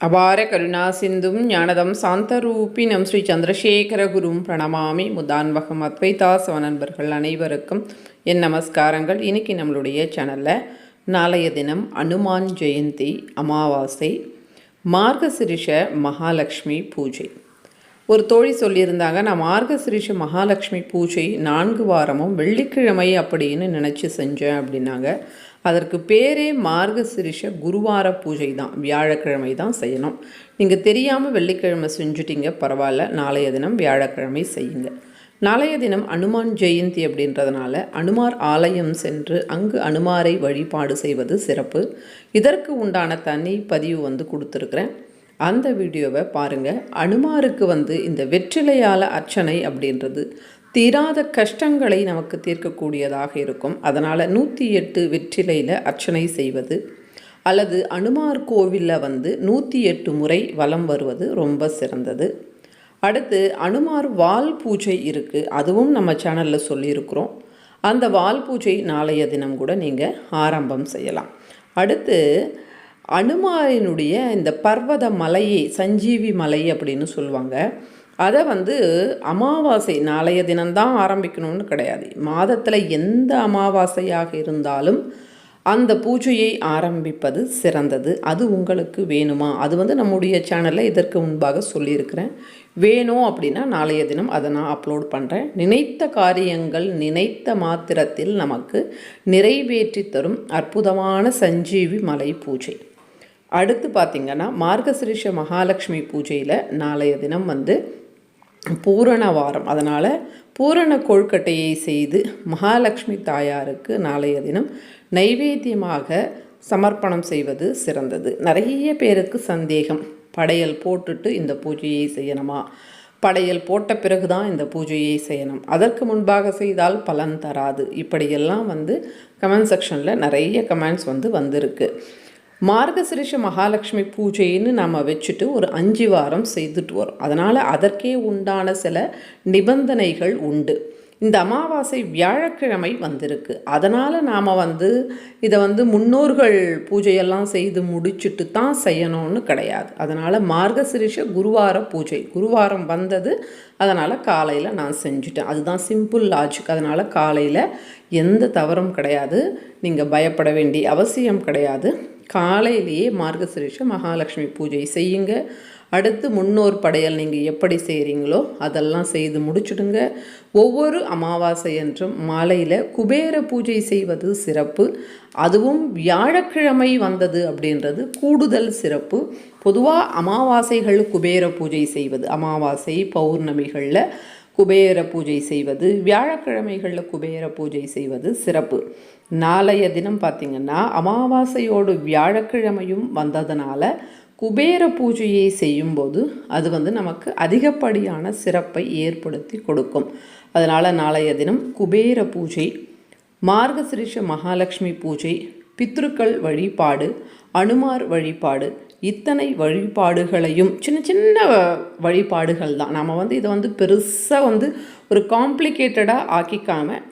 அபார கருணா சிந்தும் ஞானதம் சாந்தரூபினம் ஸ்ரீ சந்திரசேகர குரும் பிரணமாமி முதான்வகம் அத்வைதாசவ நண்பர்கள் அனைவருக்கும் என் நமஸ்காரங்கள். இன்னைக்கு நம்மளுடைய சேனலில் நாளைய தினம் அனுமான் ஜெயந்தி அமாவாசை மார்கசிரிஷ மகாலட்சுமி பூஜை. ஒரு தோழி சொல்லியிருந்தாங்க நான் மார்கசிரிஷ மகாலட்சுமி பூஜை நான்கு வாரமும் வெள்ளிக்கிழமை அப்படின்னு நினச்சி செஞ்சேன் அப்படின்னாங்க. அதற்கு பேரே மார்கசிரிஷ குருவார பூஜை தான் வியாழக்கிழமை தான் செய்யணும். நீங்கள் தெரியாமல் வெள்ளிக்கிழமை செஞ்சுட்டீங்க பரவாயில்ல நாளைய தினம் வியாழக்கிழமை செய்யுங்க. நாளைய தினம் அனுமான் ஜெயந்தி அப்படின்றதுனால அனுமார் ஆலயம் சென்று அங்கு அனுமாரை வழிபாடு செய்வது சிறப்பு. இதற்கு உண்டான தனி பதிவு வந்து கொடுத்துருக்குறேன். அந்த வீடியோவை பாருங்கள் அனுமாருக்கு வந்து இந்த வெற்றிலையால் அர்ச்சனை அப்படின்றது தீராத கஷ்டங்களை நமக்கு தீர்க்கக்கூடியதாக இருக்கும். அதனால் நூற்றி எட்டு வெற்றிலையில் அர்ச்சனை செய்வது அல்லது அனுமார் கோவிலில் வந்து நூற்றி எட்டு முறை வலம் வருவது ரொம்ப சிறந்தது. அடுத்து அனுமார் வால் பூஜை இருக்குது அதுவும் நம்ம சேனலில் சொல்லியிருக்கிறோம். அந்த வால் பூஜை நாளைய தினம் கூட நீங்கள் ஆரம்பம் செய்யலாம். அடுத்து அனுமாரினுடைய இந்த பர்வத மலையை சஞ்சீவி மலை அப்படின்னு சொல்லுவாங்க. அதை வந்து அமாவாசை நாளைய தினம்தான் ஆரம்பிக்கணும்னு கிடையாது. மாதத்தில் எந்த அமாவாசையாக இருந்தாலும் அந்த பூஜையை ஆரம்பிப்பது சிறந்தது. அது உங்களுக்கு வேணுமா? அது வந்து நம்முடைய சேனலில் இதற்கு முன்பாக சொல்லியிருக்கிறேன். வேணும் அப்படின்னா நாளைய தினம் அதை நான் அப்லோட் பண்ணுறேன் நினைத்த காரியங்கள் நினைத்த மாத்திரத்தில் நமக்கு நிறைவேற்றி தரும் அற்புதமான சஞ்சீவி மலை பூஜை. அடுத்து பார்த்திங்கன்னா மார்கசிரிஷ மகாலட்சுமி பூஜையில் நாளைய தினம் வந்து பூரண வாரம். அதனால் பூரண கொழுக்கட்டையை செய்து மகாலட்சுமி தாயாருக்கு நாளைய தினம் நைவேத்தியமாக சமர்ப்பணம் செய்வது சிறந்தது. நிறைய பேருக்கு சந்தேகம். படையல் போட்டுட்டு இந்த பூஜையை செய்யணுமா? படையல் போட்ட பிறகு தான் இந்த பூஜையை செய்யணும். அதற்கு முன்பாக செய்தால் பலன் தராது. இப்படியெல்லாம் வந்து கமெண்ட் செக்ஷனில் நிறைய கமெண்ட்ஸ் வந்து வந்திருக்கு. மார்கசிரிஷ மகாலட்சுமி பூஜைன்னு நம்ம வச்சுட்டு ஒரு அஞ்சு வாரம் செய்துட்டு வரோம். அதனால் அதற்கே உண்டான சில நிபந்தனைகள் உண்டு. இந்த அமாவாசை வியாழக்கிழமை வந்திருக்கு. அதனால் நாம் வந்து இதை வந்து முன்னோர்கள் பூஜையெல்லாம் செய்து முடிச்சுட்டு தான் செய்யணும்னு கிடையாது. அதனால் மார்கசிரிஷ குருவார பூஜை. குருவாரம் வந்தது அதனால் காலையில் நான் செஞ்சுட்டேன். அதுதான் சிம்பிள் லாஜிக் அதனால் காலையில் எந்த தவறும் கிடையாது. நீங்கள் பயப்பட வேண்டிய அவசியம் கிடையாது. காலையிலேயே மார்கசிரிஷ மகாலட்சுமி பூஜை செய்யுங்க. அடுத்து முன்னோர் படையல் நீங்கள் எப்படி செய்கிறீங்களோ அதெல்லாம் செய்து முடிச்சுடுங்க. ஒவ்வொரு அமாவாசை என்றும் மாலையில் குபேர பூஜை செய்வது சிறப்பு. அதுவும் வியாழக்கிழமை வந்தது அப்படின்றது கூடுதல் சிறப்பு. பொதுவாக அமாவாசைகள் குபேர பூஜை செய்வது அமாவாசை பௌர்ணமிகளில் குபேர பூஜை செய்வது வியாழக்கிழமைகளில் குபேர பூஜை செய்வது சிறப்பு. நாளைய தினம் பார்த்திங்கன்னா அமாவாசையோடு வியாழக்கிழமையும் வந்ததுனால குபேர பூஜையை செய்யும்போது அது வந்து நமக்கு அதிகப்படியான சிறப்பை ஏற்படுத்தி கொடுக்கும். அதனால் நாளைய தினம் குபேர பூஜை மார்கசிரிஷ மகாலட்சுமி பூஜை பித்ருக்கள் வழிபாடு அனுமார் வழிபாடு இத்தனை வழிபாடுகளையும் சின்ன சின்ன வழிபாடுகள் தான். நம்ம வந்து இதை வந்து பெருசாக வந்து ஒரு காம்ப்ளிகேட்டடாக ஆக்கிக்காமல்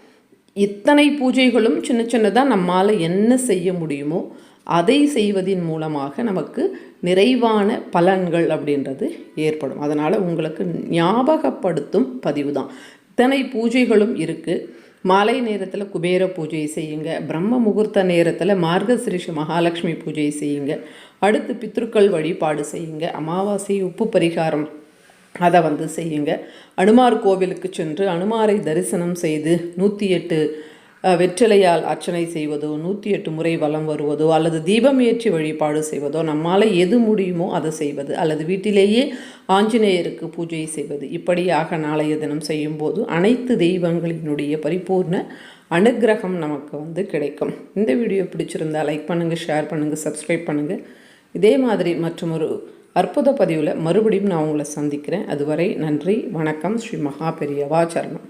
இத்தனை பூஜைகளும் சின்ன சின்னதாக நம்மால் என்ன செய்ய முடியுமோ அதை செய்வதின் மூலமாக நமக்கு நிறைவான பலன்கள் அப்படின்றது ஏற்படும். அதனால் உங்களுக்கு ஞாபகப்படுத்தும் பதிவு தான். இத்தனை பூஜைகளும் இருக்குது மாலை நேரத்தில் குபேர பூஜை செய்யுங்க. பிரம்ம முகூர்த்த நேரத்தில் மார்கசிரிஷ மகாலட்சுமி பூஜை செய்யுங்க. அடுத்து பித்ருக்கள் வழிபாடு செய்யுங்க. அமாவாசை உப்பு பரிகாரம் அதை வந்து செய்யுங்க. அனுமார் கோவிலுக்கு சென்று அனுமாரை தரிசனம் செய்து நூற்றி எட்டு வெற்றிலையால் அர்ச்சனை செய்வதோ நூற்றி எட்டு முறை வலம் வருவதோ அல்லது தீபம் ஏற்றி வழிபாடு செய்வதோ நம்மால் எது முடியுமோ அதை செய்வது. அல்லது வீட்டிலேயே ஆஞ்சநேயருக்கு பூஜை செய்வது. இப்படியாக நாளைய தினம் செய்யும்போது அனைத்து தெய்வங்களினுடைய பரிபூர்ண அனுகிரகம் நமக்கு வந்து கிடைக்கும். இந்த வீடியோ பிடிச்சிருந்தால் லைக் பண்ணுங்கள் ஷேர் பண்ணுங்கள் சப்ஸ்கிரைப் பண்ணுங்கள் இதே மாதிரி மற்றும் ஒரு அற்புத பதிவில் மறுபடியும் நான் உங்களை சந்திக்கிறேன். அதுவரை நன்றி வணக்கம். ஸ்ரீ மகா பெரியவா சரணம்.